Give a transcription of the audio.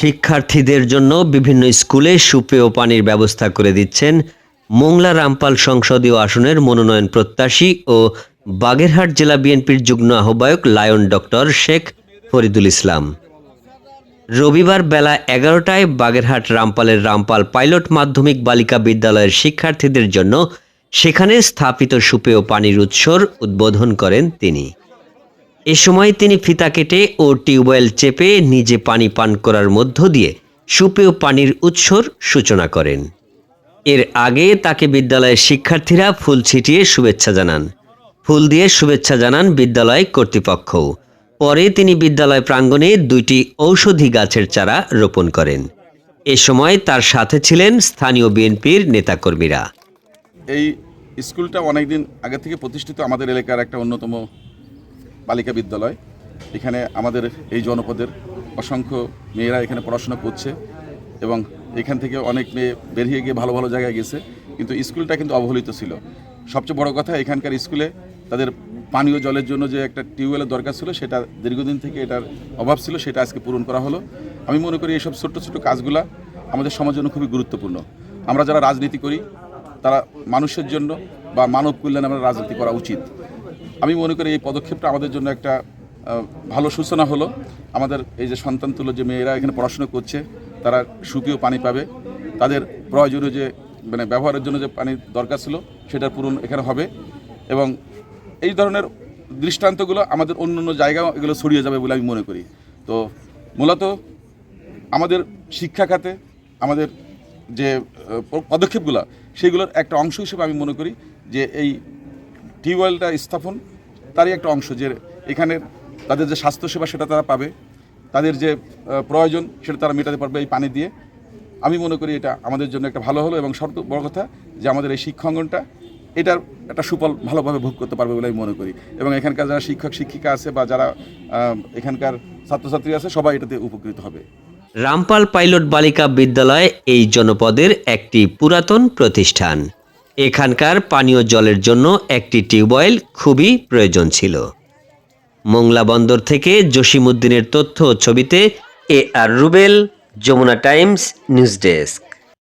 শিক্ষার্থীদের জন্য বিভিন্ন স্কুলে সুপেয় পানির ব্যবস্থা করে দিচ্ছেন মোংলা রামপাল সংসদীয় আসনের মনোনয়ন প্রত্যাশী ও বাগেরহাট জেলা বিএনপির যুগ্ম আহ্বায়ক লায়ন ডক্টর শেখ ফরিদুল ইসলাম। রবিবার বেলা এগারোটায় বাগেরহাট রামপালের রামপাল পাইলট মাধ্যমিক বালিকা বিদ্যালয়ের শিক্ষার্থীদের জন্য সেখানে স্থাপিত সুপেয় পানির উৎসর উদ্বোধন করেন তিনি। এ সময় তিনি ফিতা কেটে ও টিউবওয়েল চেপে নিজে পানি পান করার মধ্য দিয়ে সুপেয় পানির উৎসর সূচনা করেন। এর আগে তাকে বিদ্যালয়ের শিক্ষার্থীরা ফুল ছিটিয়ে শুভেচ্ছা জানান। ফুল দিয়ে শুভেচ্ছা জানান বিদ্যালয় কর্তৃপক্ষ পরে তিনি বিদ্যালয় প্রাঙ্গণে দুইটি ঔষধি গাছের চারা রোপণ করেন। এ সময় তার সাথে ছিলেন স্থানীয় বিএনপির নেতাকর্মীরা। এই স্কুলটা অনেকদিন আগে থেকে প্রতিষ্ঠিত আমাদের এলাকার একটা অন্যতম বালিকা বিদ্যালয়। এখানে আমাদের এই জনপদের অসংখ্য মেয়েরা এখানে পড়াশোনা করছে এবং এখান থেকে অনেক মেয়ে বেরিয়ে গিয়ে ভালো ভালো জায়গায় গেছে। কিন্তু স্কুলটা কিন্তু অবহেলিত ছিল। সবচেয়ে বড় কথা, এখানকার স্কুলে তাদের পানীয় জলের জন্য যে একটা টিউবওয়েলের দরকার ছিল, সেটা দীর্ঘদিন থেকে এটার অভাব ছিল, সেটা আজকে পূরণ করা হলো। আমি মনে করি এইসব ছোট্ট ছোট্ট কাজগুলা আমাদের সমাজের জন্য খুবই গুরুত্বপূর্ণ। আমরা যারা রাজনীতি করি, তারা মানুষের জন্য বা মানব কল্যাণে আমরা রাজনীতি করা উচিত। আমি মনে করি এই পদক্ষেপটা আমাদের জন্য একটা ভালো সূচনা হলো। আমাদের এই যে সন্তান তুলো যে মেয়েরা এখানে পড়াশোনা করছে, তারা সুপীয় পানি পাবে। তাদের প্রয়োজনীয় যে মানে ব্যবহারের জন্য যে পানির দরকার ছিল সেটার পূরণ এখানে হবে। এবং এই ধরনের দৃষ্টান্তগুলো আমাদের অন্য অন্য জায়গাও এগুলো ছড়িয়ে যাবে বলে আমি মনে করি। তো মূলত আমাদের শিক্ষা খাতে, আমাদের যে পদক্ষেপগুলো, সেগুলোর একটা অংশ হিসেবে আমি মনে করি যে এই টিউবওয়েলটা স্থাপন, তারই একটা অংশ যে এখানে তাদের যে স্বাস্থ্যসেবা সেটা তারা পাবে, তাদের যে প্রয়োজন সেটা তারা মেটাতে পারবে এই পানি দিয়ে। আমি মনে করি এটা আমাদের জন্য একটা ভালো হলো এবং সব বড় কথা যে আমাদের এই শিক্ষাঙ্গনটা এটার একটা সুফল ভালোভাবে ভোগ করতে পারবে বলে আমি মনে করি। এবং এখানকার যারা শিক্ষক, শিক্ষিকা আছে বা যারা এখানকার ছাত্রছাত্রী আছে, সবাই এটাতে উপকৃত হবে। রামপাল পাইলট বালিকা বিদ্যালয় এই জনপদের একটি পুরাতন প্রতিষ্ঠান। এখানকার পানীয় জলের জন্য একটি টিউবওয়েল খুবই প্রয়োজন ছিল। মোংলা বন্দর থেকে জসিমউদ্দিনের তথ্য ছবিতে A R Rubel, Jamuna times, news desk.